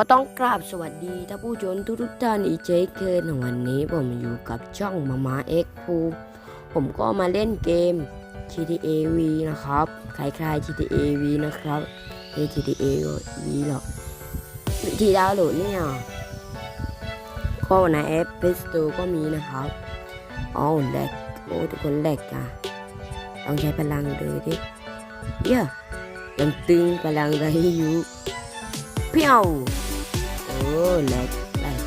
ก็ต้องกราบสวัสดีท่านผู้ชมทุกท่านอีกเช่นเคยในวันนี้ผมอยู่กับช่องมามาเอ็กพูผมก็มาเล่นเกม GTA V นะครับคล้ายๆ GTA V นะครับ GTA V หรอกวิธีดาวน์โหลดเนี่ยก็ในแอป Play Store ก็มีนะครับอ๋อแหลกโอ้ทุกคนแหลกอะต้องใช้พลังเลยดิเย้ยยังตึงพลังไรอยู่เพี้ยว โอ้แหลกแหลก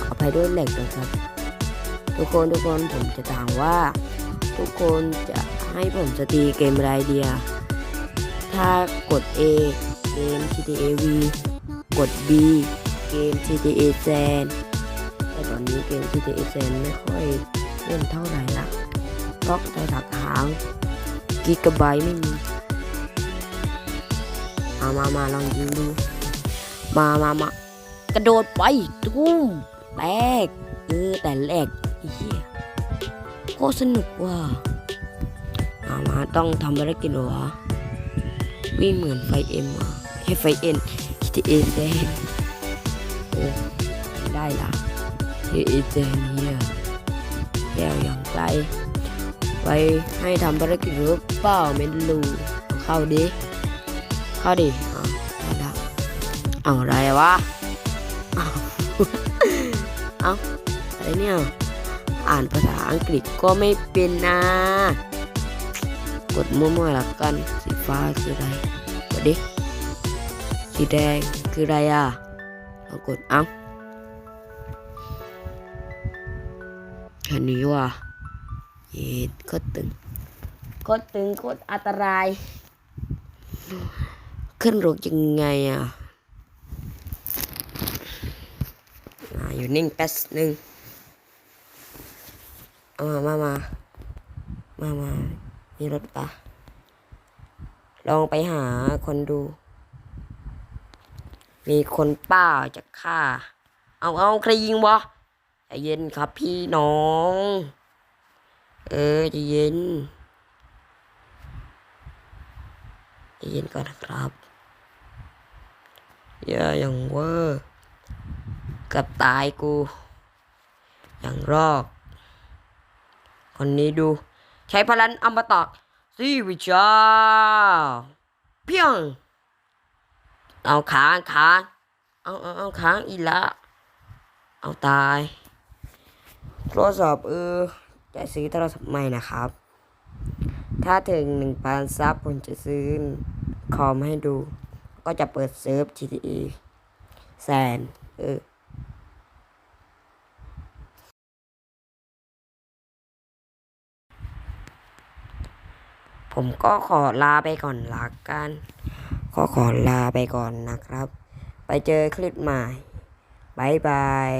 ขออภัยด้วยแหลกนะครับ ทุกคนทุกคนผมจะถามว่า ทุกคนจะให้ผมสตรีเกมไรเดีย ถ้ากด A เกม GTA V กด B เกม GTA San แต่ตอนนี้เกม GTA San ไม่ค่อยเล่นเท่าไหร่ละเพราะตัวถักหางกิกะไบต์ไม่มีมามามาลองยิงดู มามา มากระโดดไปตุ้มแตกเออแต่แหลกเหี้ยโคตรสนุกว่ะมามาต้องทำภารกิจหรอวิ่งเหมือนไฟเอ็มอะให้ไฟเอ็นคิดเอแดงโอ้ได้ละคิดเอแดงเนี่ยแก้วอย่างไกลไปให้ทำภารกิจหรือเปล่าไม่รู้เข้าดิ เข้าดิอา เอาอะไรวะ เอาอะไรเนี่ย อ่านภาษาอังกฤษก็ไม่เป็นนะ กดมั่วๆละกัน สีฟ้าคืออะไร กดดิ สีแดงคืออะไรอะลองกดเอาอันนี้ว่ะเย็ดโคตรตึงโคตรตึงโคตรอันตราย ขึ้นรถยังไงอะ อยู่นิ่งแป๊บหนึ่งเอามามา มา มา มีรถปะลองไปหาคนดู มีคนป้าจะฆ่า เอาเอาใครยิงวะใจเย็นครับพี่น้อง เออใจเย็นใจเย็นก่อนนะครับ อย่าอย่างเวอร์ กับตายกู อย่างรอก คนนี้ดู ใช้พลังอมตะซีวิชาเพียง เอาค้างค้าเอาเอาเอาค้างอีละ เอาตายโทรศัพท์เออจะซื้อโทรศัพท์ใหม่นะครับ ถ้าถึงหนึ่งพันซับผมจะซื้อคอมให้ดู ก็จะเปิดเซิร์ฟ GTA แซนเออ ผมก็ขอลาไปก่อนละกันก็ขอลาไปก่อนนะครับ ไปเจอคลิปใหม่บายบาย